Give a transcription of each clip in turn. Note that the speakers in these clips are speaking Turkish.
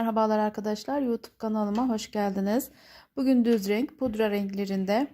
Merhabalar arkadaşlar YouTube kanalıma hoş geldiniz. Bugün düz renk pudra renklerinde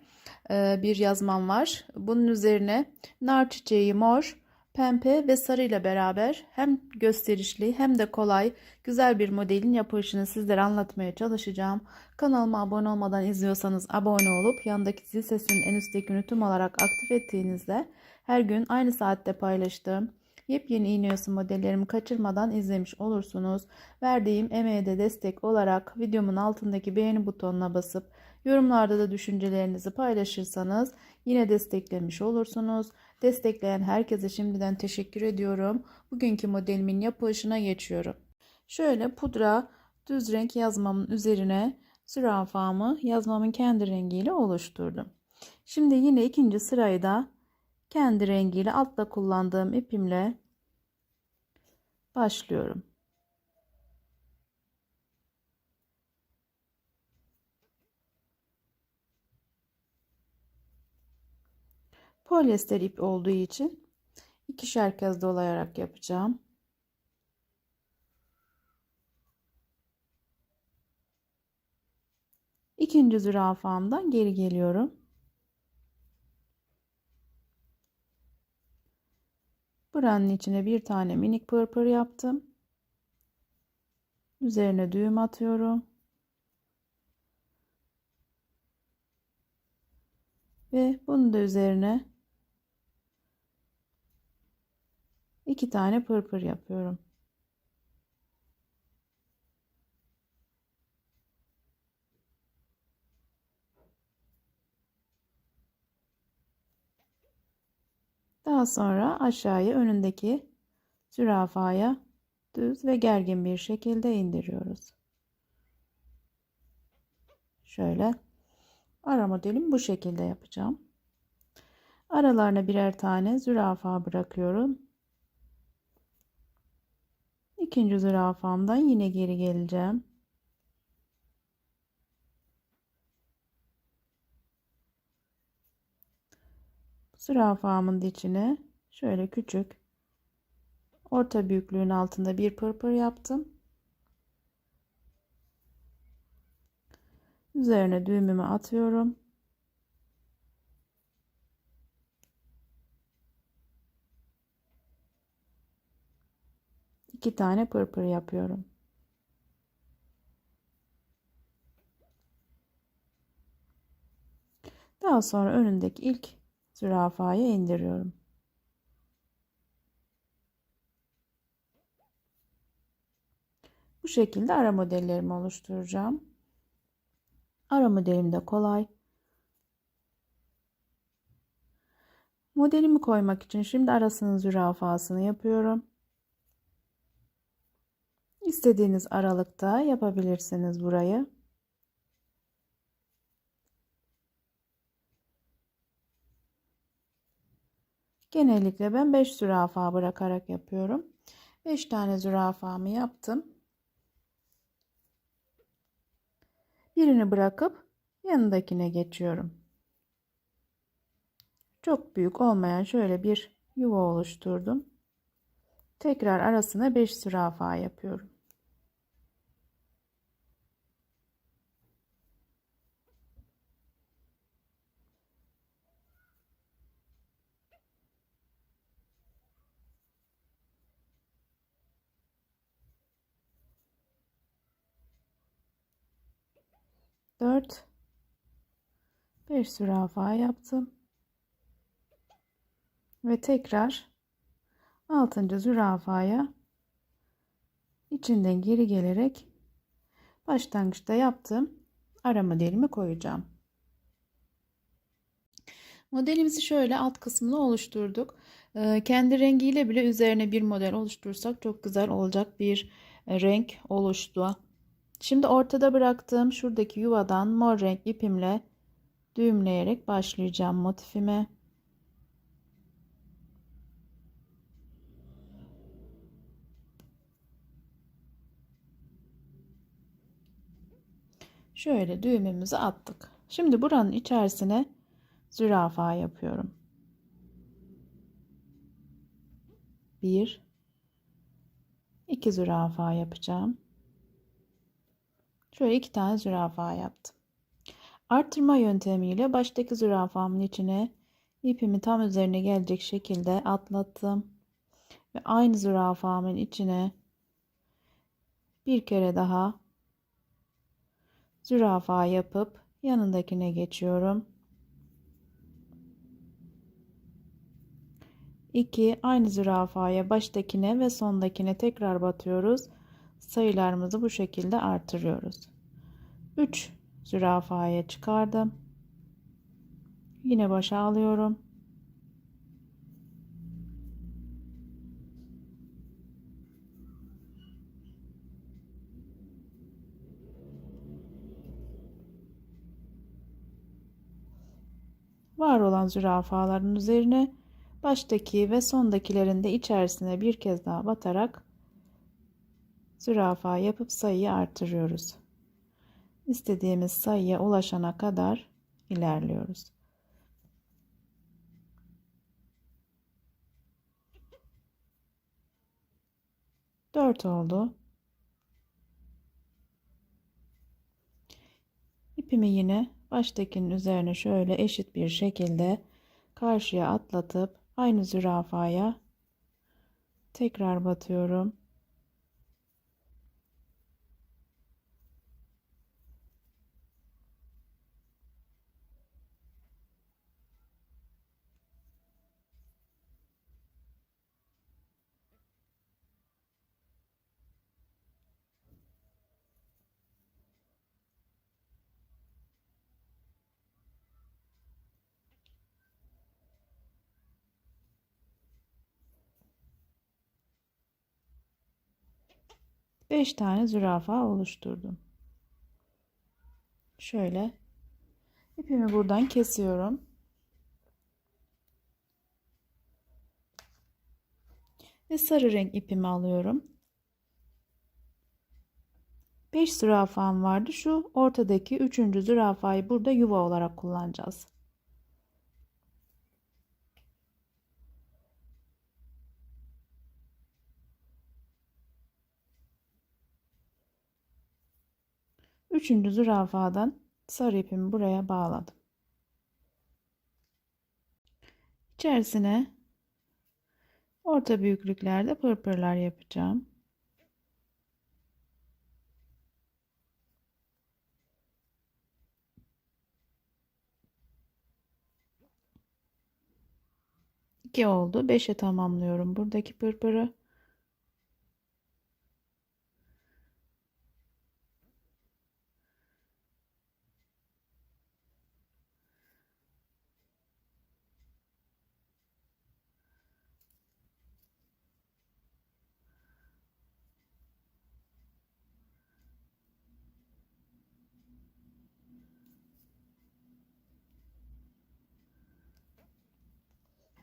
e, bir yazmam var. Bunun üzerine nar çiçeği mor, pembe ve sarı ile beraber hem gösterişli hem de kolay güzel bir modelin yapılışını sizlere anlatmaya çalışacağım. Kanalıma abone olmadan izliyorsanız abone olup yandaki zil sesinin en üstteki tüm olarak aktif ettiğinizde her gün aynı saatte paylaştığım Yepyeni iğne modellerimi kaçırmadan izlemiş olursunuz. Verdiğim emeğe de destek olarak videomun altındaki beğeni butonuna basıp yorumlarda da düşüncelerinizi paylaşırsanız yine desteklemiş olursunuz. Destekleyen herkese şimdiden teşekkür ediyorum. Bugünkü modelimin yapılışına geçiyorum. Şöyle pudra düz renk yazmamın üzerine zürafamı yazmamın kendi rengiyle oluşturdum. Şimdi yine ikinci sırayı da kendi rengiyle altta kullandığım ipimle başlıyorum. Polyester ip olduğu için ikişer kez dolayarak yapacağım. İkinci zürafamdan geri geliyorum. Buranın içine bir tane minik pırpır yaptım. Üzerine düğüm atıyorum. Ve bunu da üzerine iki tane pırpır yapıyorum. Daha sonra aşağıya önündeki zürafaya düz ve gergin bir şekilde indiriyoruz. Şöyle ara modelim bu şekilde yapacağım. Aralarına birer tane zürafa bırakıyorum. İkinci zürafamdan yine geri geleceğim. Zürafamın içine şöyle küçük orta büyüklüğün altında bir pırpır yaptım. Üzerine düğümümü atıyorum. İki tane pırpır yapıyorum. Daha sonra önündeki ilk zürafaya indiriyorum. Bu şekilde ara modellerimi oluşturacağım. Ara modelim de kolay. Modelimi koymak için şimdi arasının zürafasını yapıyorum. İstediğiniz aralıkta yapabilirsiniz burayı. Genellikle ben 5 zürafa bırakarak yapıyorum. 5 tane zürafamı yaptım. Birini bırakıp yanındakine geçiyorum. Çok büyük olmayan şöyle bir yuva oluşturdum. Tekrar arasına 5 zürafa yapıyorum. 4 5 zürafa yaptım. Ve tekrar 6. zürafaya içinden geri gelerek başlangıçta yaptığım ara modelimi koyacağım. Modelimizi şöyle alt kısmını oluşturduk. Ee, kendi rengiyle bile üzerine bir model oluşturursak çok güzel olacak bir e, renk oluştu. Şimdi ortada bıraktığım şuradaki yuvadan mor renk ipimle düğümleyerek başlayacağım motifime. Şöyle düğümümüzü attık. Şimdi buranın içerisine zürafa yapıyorum. Bir, iki zürafa yapacağım. Şöyle iki tane zürafa yaptım. Arttırma yöntemiyle baştaki zürafamın içine ipimi tam üzerine gelecek şekilde atlattım. Ve aynı zürafamın içine bir kere daha zürafa yapıp yanındakine geçiyorum. 2 aynı zürafaya baştakine ve sondakine tekrar batıyoruz. Sayılarımızı bu şekilde artırıyoruz. 3 zürafaya çıkardım. Yine başa alıyorum. Var olan zürafaların üzerine baştaki ve sondakilerin de içerisine bir kez daha batarak zürafa yapıp sayıyı artırıyoruz. İstediğimiz sayıya ulaşana kadar ilerliyoruz. Dört oldu. İpimi yine baştakinin üzerine şöyle eşit bir şekilde karşıya atlatıp aynı zürafaya tekrar batıyorum. Beş tane zürafa oluşturdum. Şöyle ipimi buradan kesiyorum. Ve sarı renk ipimi alıyorum. 5 zürafam vardı. Şu ortadaki üçüncü zürafayı burada yuva olarak kullanacağız. Üçüncü zürafadan sarı ipimi buraya bağladım. İçerisine orta büyüklüklerde pırpırlar yapacağım. İki oldu. Beşe tamamlıyorum buradaki pırpırı.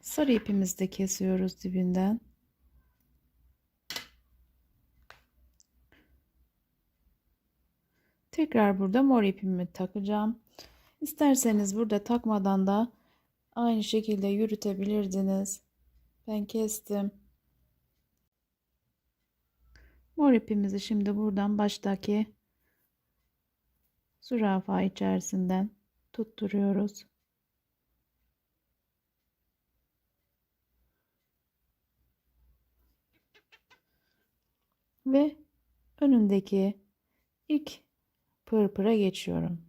Sarı ipimizi de kesiyoruz dibinden. Tekrar burada mor ipimi takacağım. İsterseniz burada takmadan da aynı şekilde yürütebilirdiniz. Ben kestim. Mor ipimizi şimdi buradan baştaki zürafa içerisinden tutturuyoruz. Ve önündeki ilk pırpıra geçiyorum.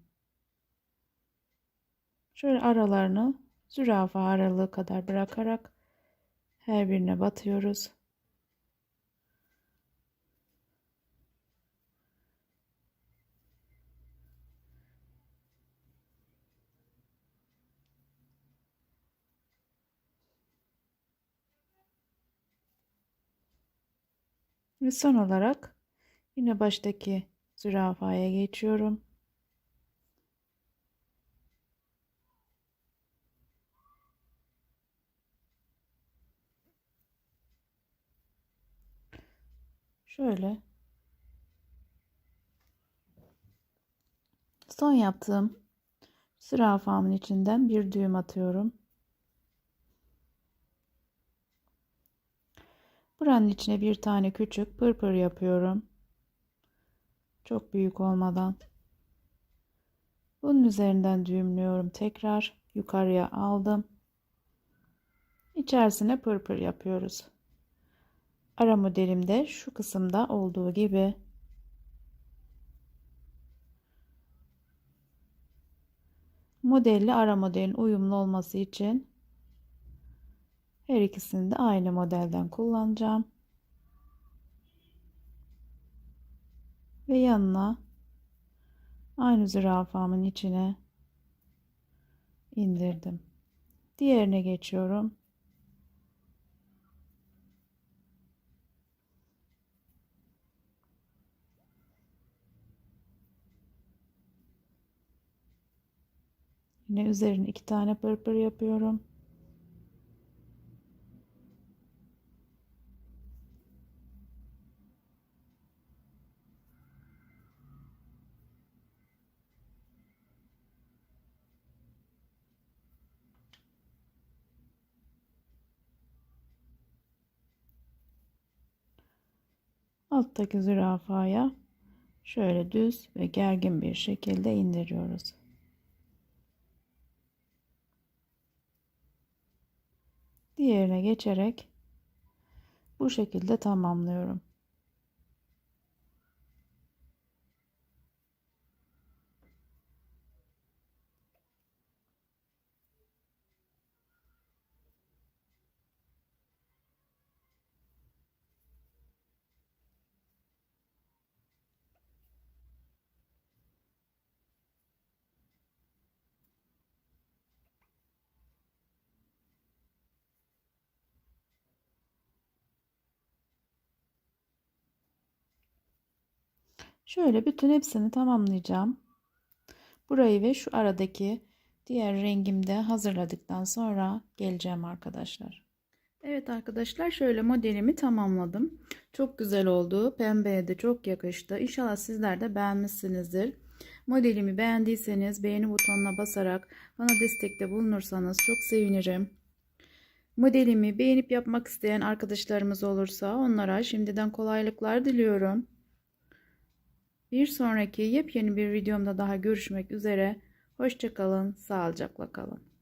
Şöyle aralarını zürafa aralığı kadar bırakarak her birine batıyoruz. Ve son olarak yine baştaki zürafaya geçiyorum. Şöyle son yaptığım zürafamın içinden bir düğüm atıyorum. Buranın içine bir tane küçük pırpır yapıyorum. Çok büyük olmadan. Bunun üzerinden düğümlüyorum. Tekrar yukarıya aldım. İçerisine pırpır yapıyoruz. Ara modelimde şu kısımda olduğu gibi modelle ara modelin uyumlu olması için her ikisini de aynı modelden kullanacağım. Ve yanına aynı zürafamın içine indirdim. Diğerine geçiyorum. Yine üzerine iki tane pırpır yapıyorum. Alttaki zürafaya şöyle düz ve gergin bir şekilde indiriyoruz. Diğerine geçerek bu şekilde tamamlıyorum. Şöyle bütün hepsini tamamlayacağım. Burayı ve şu aradaki diğer rengimde hazırladıktan sonra geleceğim arkadaşlar. Evet arkadaşlar şöyle modelimi tamamladım. Çok güzel oldu. Pembeye de çok yakıştı. İnşallah sizler de beğenmişsinizdir. Modelimi beğendiyseniz beğeni butonuna basarak bana destekte bulunursanız çok sevinirim. Modelimi beğenip yapmak isteyen arkadaşlarımız olursa onlara şimdiden kolaylıklar diliyorum. Bir sonraki yepyeni bir videomda daha görüşmek üzere. Hoşçakalın, sağlıcakla kalın.